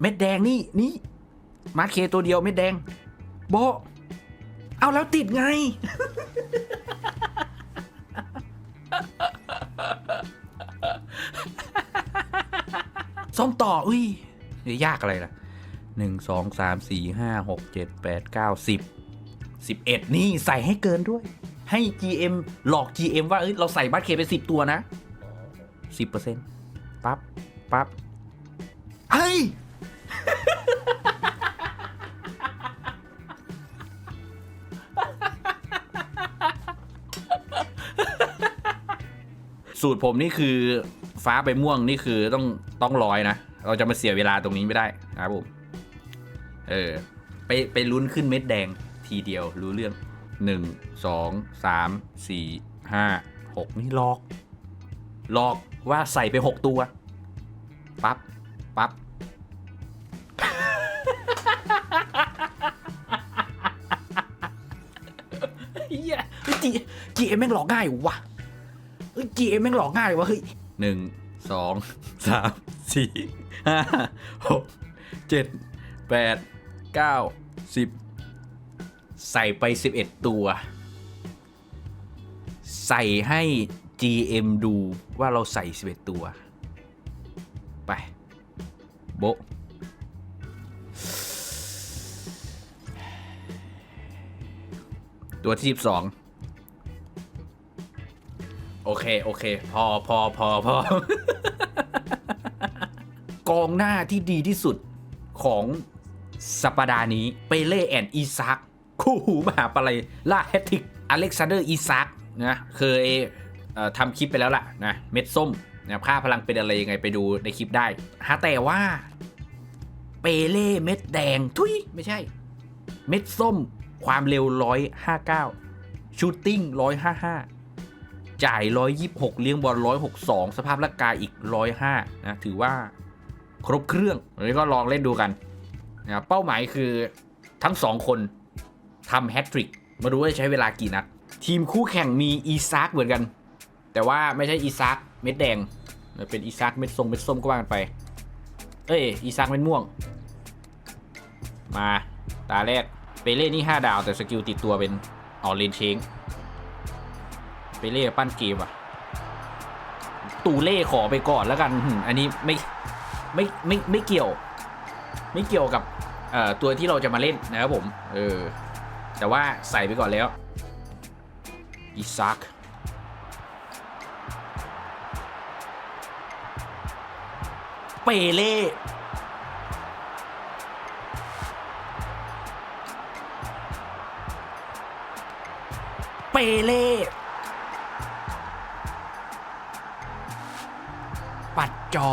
เม็ดแดงนี่นี่มาร์เคตัวเดียวเม็ดแดง โบ เอาแล้วติดไง ส้มต่อ อุ้ยยวยากอะไรล่ะหนึ่งสองสามสี่ห้าหกเจ็ดแปดเก้าสิบสิบเอ็ดนี่ใส่ให้เกินด้วย ให้ GM หลอก GM ว่าเอ้ยเราใส่บัตรเคไปสิบตัวนะสิบเปอร์เซ็นต์ปั๊บปั๊บเฮ้ย สูตรผมนี่คือฟ้าไปม่วงนี่คือต้องต้องร้อยนะ เราจะมาเสียเวลาตรงนี้ไม่ได้นะครับผม เออ ไปไปลุ้นขึ้นเม็ดแดงทีเดียวรู้เรื่องหนึ่งสองสามสี่ห้าหกนี่ลอก ลอกว่าใส่ไปหกตัว ปั๊บปั๊บเฮียจีจีเอ็มแม่งหลอกง่ายวะ เฮ้ยจีเอ็มแม่งหลอกง่ายวะเฮ้ยหนึ่งสองสามสี่ห้าหกเจ็ดแปดเก้าสิบใส่ไปสิบเอ็ดตัว ใส่ให้ GM ดูว่าเราใส่สิบเอ็ดตัว ไป โบตัวที่สิบสอง โอเค โอเค พอพอพอพอกองหน้าที่ดีที่สุดของสัปดาห์นี้ เปเล่แอนอีซัก คู่หูมหาปลัยล่าแฮตทริก อเล็กซานเดอร์อีซักนะเคยเออทำคลิปไปแล้วล่ะนะ เม็ดส้มนะค่าพลังเป็นอะไรยังไงไปดูในคลิปได้ฮะแต่ว่า เปเล่เม็ดแดง ทุยไม่ใช่ เม็ดส้มความเร็ว 159 ชูตติ้ง 155 จ่าย 126 เลี้ยงบอล 162 สภาพร่างกายอีก 105 นะ ถือว่าครบเครื่องวันนี้ก็ลองเล่นดูกันนะเป้าหมายคือทั้งสองคนทำแฮตทริก มาดูว่าจะใช้เวลากี่นัด ทีมคู่แข่งมีอีซักเหมือนกัน แต่ว่าไม่ใช่อีซักเม็ดแดง เป็นอีซักเม็ดส้มเม็ดส้มก็ว่ากันไป เอ้ย อีซักเม็ดม่วง มา ตาแรกเปเล่นี่ 5 ดาวแต่สกิลติดตัวเป็นออเลนเชง เล่ปั้นเกมอะ ตูเล่ขอไปก่อนแล้วกัน อันนี้ไม่ไม่ไม่ไม่เกี่ยว ไม่เกี่ยวกับเอ่อตัวที่เราจะมาเล่นนะครับผม เออ แต่ว่าใส่ไปก่อนแล้วอีซักเปเล่เปเล่ จอ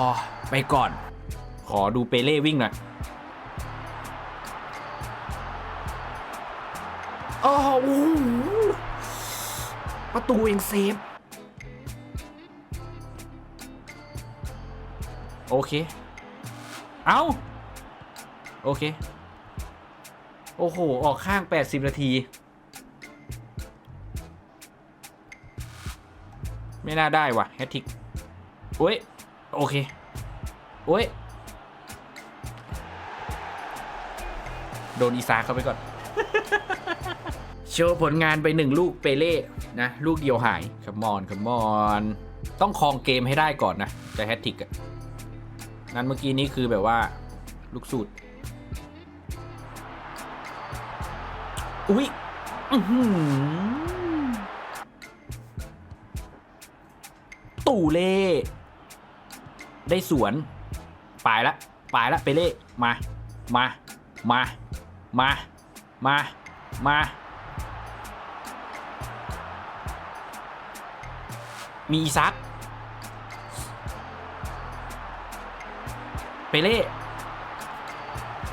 ไปก่อน ขอดูเปเล่วิ่งหน่อยโอ้โหประตูเองเซฟ โอเค เอาโอเค โอ้โห ออกข้าง 80 นาที ไม่น่าได้ว่ะ แฮตทิกโอ้ย โอเค โอ้ย โดนอีซาเข้าไปก่อน โชว์ผลงานไปหนึ่งลูกเปเล่ นะ ลูกเดียวหายคัมมอนคัมมอน ต้องครองเกมให้ได้ก่อนนะ จะแฮตทิกอะนั้นเมื่อกี้นี้คือแบบว่า ลูกสูตร อุ๊ยอื้อหือตู่เล่ ได้สวนปลายละปลายละเปเล่มา มา มา มา มา มามีอีซักเปเล่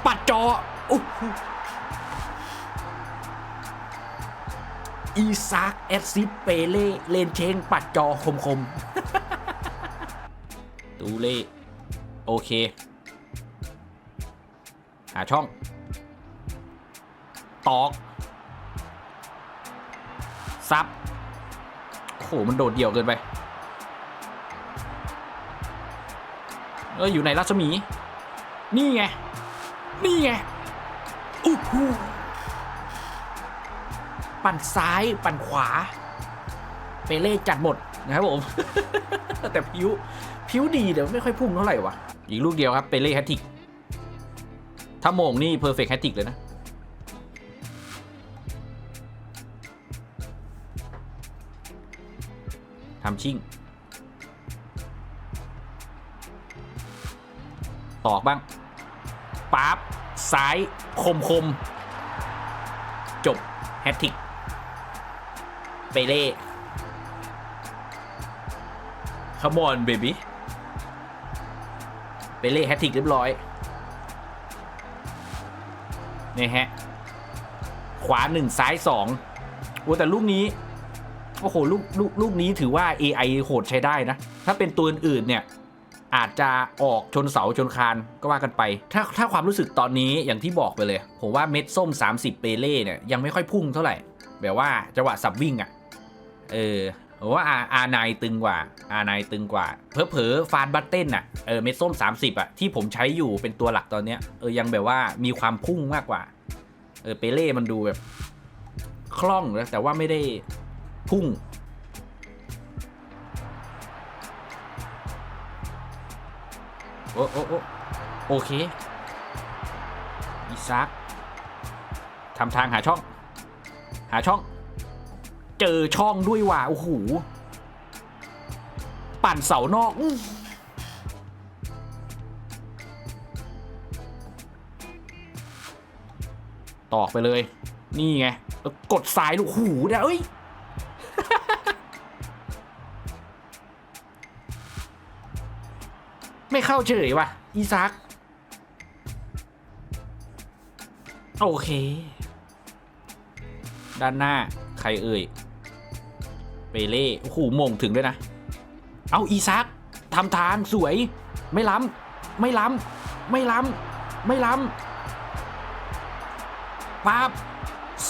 ปัดจออุ๊ยอีซักแอดซิปเปเล่ เลนเชง ปัดจอคมคมๆ ตูเล่โอเค หาช่อง ตอก ซับโอ้โหมันโดดเดี่ยวเกินไปเอออยู่ในรัศมี นี่ไง นี่ไงอู้หูปั่นซ้ายปั่นขวา เปเล่จัดหมดนะครับผม แต่ผิว ผิวดีเดี๋ยวไม่ค่อยพุ่งเท่าไหร่วะอีกลูกเดียวครับเปเล่แฮตติกถ้าโมงนี่เพอร์เฟกต์แฮตติกเลยนะ ทำชิ่ง ตอกบ้างปั๊บซ้ายคมคม จบ แฮตติก เปเล่ขมอนเบบี้ เปเล่แฮตติกเรียบร้อย นี่ฮะ ขวาหนึ่งซ้ายสองโอ้แต่ลูกนี้ โอ้โหลูกลูกลูกนี้ถือว่า AI โหดใช้ได้นะ ถ้าเป็นตัวอื่นเนี่ย อาจจะออกชนเสาชนคานก็ว่ากันไป ถ้าถ้าความรู้สึกตอนนี้อย่างที่บอกไปเลย ผมว่าเม็ดส้ม 30 เปเล่เนี่ยยังไม่ค่อยพุ่งเท่าไหร่ แบบว่าจังหวะสับวิ่งอะ่ะ เออ ผมว่าอาอานายตึงกว่าอานายตึงกว่า เพอเพอๆฟานบัตเต้นอะเออเม็ดส้ม 30อะที่ผมใช้อยู่เป็นตัวหลักตอนเนี้ยเออยังแบบว่ามีความพุ่งมากกว่าเออเปเล่มันดูแบบ คล่องนะแต่ว่าไม่ได้พุ่งโอ้โอ้โอ้โอเคอีซักทำทางหาช่อง หาช่อง เจอช่องด้วยว่ะโอ้โหปั่นเสานอกตอกไปเลย นี่ไงแล้วกดสายลูกหูเนี่ยเอ้ยไม่เข้าเฉยว่ะ อีซัก โอเค ด้านหน้า ใครเอ่ย เปเล่โอ้โหมงถึงด้วยนะ เอาอีซักทำทางสวย ไม่ล้ำไม่ล้ำไม่ล้ำไม่ล้ำปั๊บ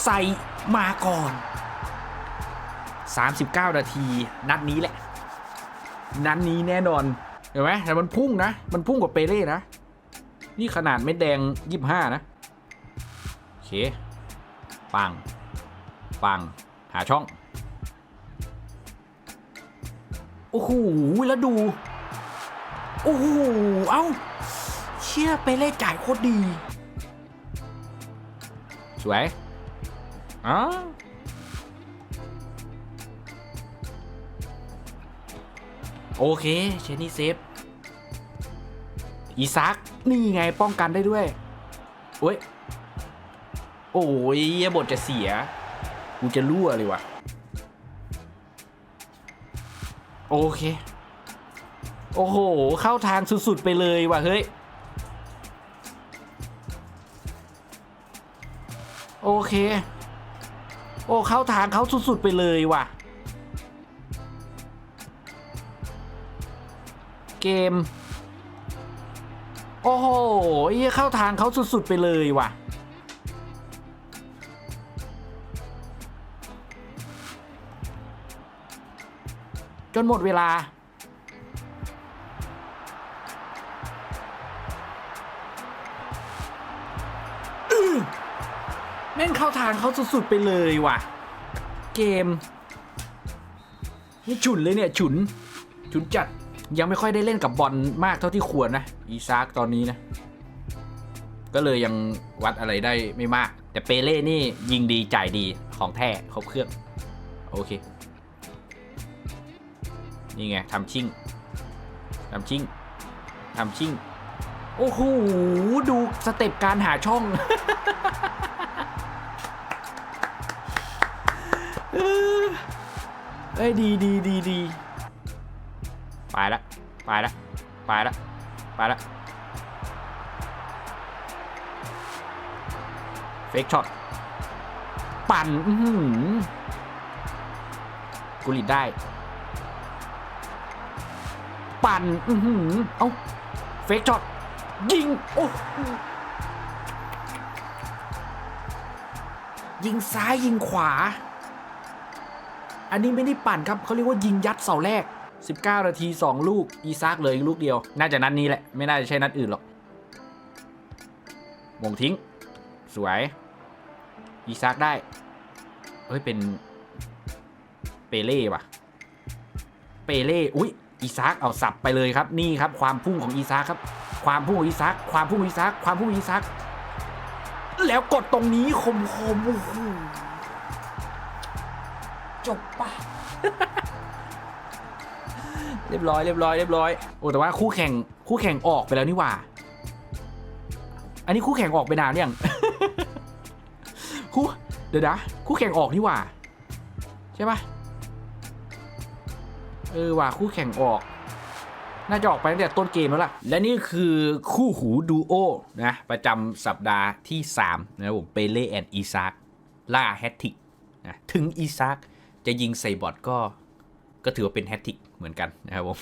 ใส่มาก่อน 39 นาที นัดนี้แหละ นัดนี้แน่นอน เห็นไหมแต่มันพุ่งนะ มันพุ่งกว่าเปเล่นะ นี่ขนาดเม็ดแดง 25 นะ โอเค ปัง ปัง หาช่อง โอ้โหแล้วดู โอ้โหเอ้า เชี่ยเปเล่จ่ายโคตรดี สวยอ๋อโอเค เชนนี่เซฟ อีซัก นี่ไงป้องกันได้ด้วย โอ้ย โอ้ยบทจะเสีย กูจะรั่วเลยว่ะ โอเค โอ้โห เข้าทางสุดๆไปเลยว่ะเฮ้ย โอเค โอ้เข้าทางเขาสุดๆไปเลยว่ะ เกม โอ้โหเหี้ยเข้าทางเขาสุดๆไปเลยว่ะ จนหมดเวลา แม่งเข้าทางเขาสุด ๆ ไปเลยว่ะ เกมนี่ฉุนเลยเนี่ย ฉุน ฉุนจัดยังไม่ค่อยได้เล่นกับบอลมากเท่าที่ควรนะ อีซากตอนนี้นะ ก็เลยยังวัดอะไรได้ไม่มาก แต่เปเล่นี่ยิงดีจ่ายดีของแท้ครบเครื่อง โอเค นี่ไงทำชิ่งทำชิ่งทำชิ่งโอ้โหดูสเต็ปการหาช่องเอ้ยดีดีดีดีไปละไปละไปละไปละเฟกช็อตปั่นกูหลีดได้ ปั่นอือหือเอาเฟกช็อตยิง โอ้ยิงซ้ายยิงขวา อันนี้ไม่ได้ปั่นครับเขาเรียกว่ายิงยัดเสาแรก 19 นาที 2 ลูก อีซากเลยลูกเดียว น่าจะนัดนี้แหละ ไม่น่าจะใช่นัดอื่นหรอกมงทิ้ง สวย อีซักได้ เฮ้ย เป็น เปเล่ว่ะเปเล่ อุ้ย อีซักเอาสับไปเลยครับนี่ครับความพุ่งของอีซักครับ ความพุ่งของอีซักความพุ่งของอีซักความพุ่งของอีซักแล้วกดตรงนี้คมคมโอ้โหจบปะเรียบร้อยเรียบร้อยเรียบร้อยโอ้แต่ว่าคู่แข่งคู่แข่งออกไปแล้วนี่หว่า อันนี้คู่แข่งออกไปนานอยังคู่เดี๋ยวนะคู่แข่งออกนี่หว่า ใช่ปะ เออว่าคู่แข่งออก น่าจะออกไปตั้งแต่ต้นเกมแล้วล่ะ และนี่คือคู่หูดูโอนะประจำสัปดาห์ที่ 3 นะครับผมเปเล่แอนอีซักล่าแฮตติกนะถึงอีซักจะยิงใส่บอทก็ก็ถือว่าเป็นแฮตติกเหมือนกันนะครับผม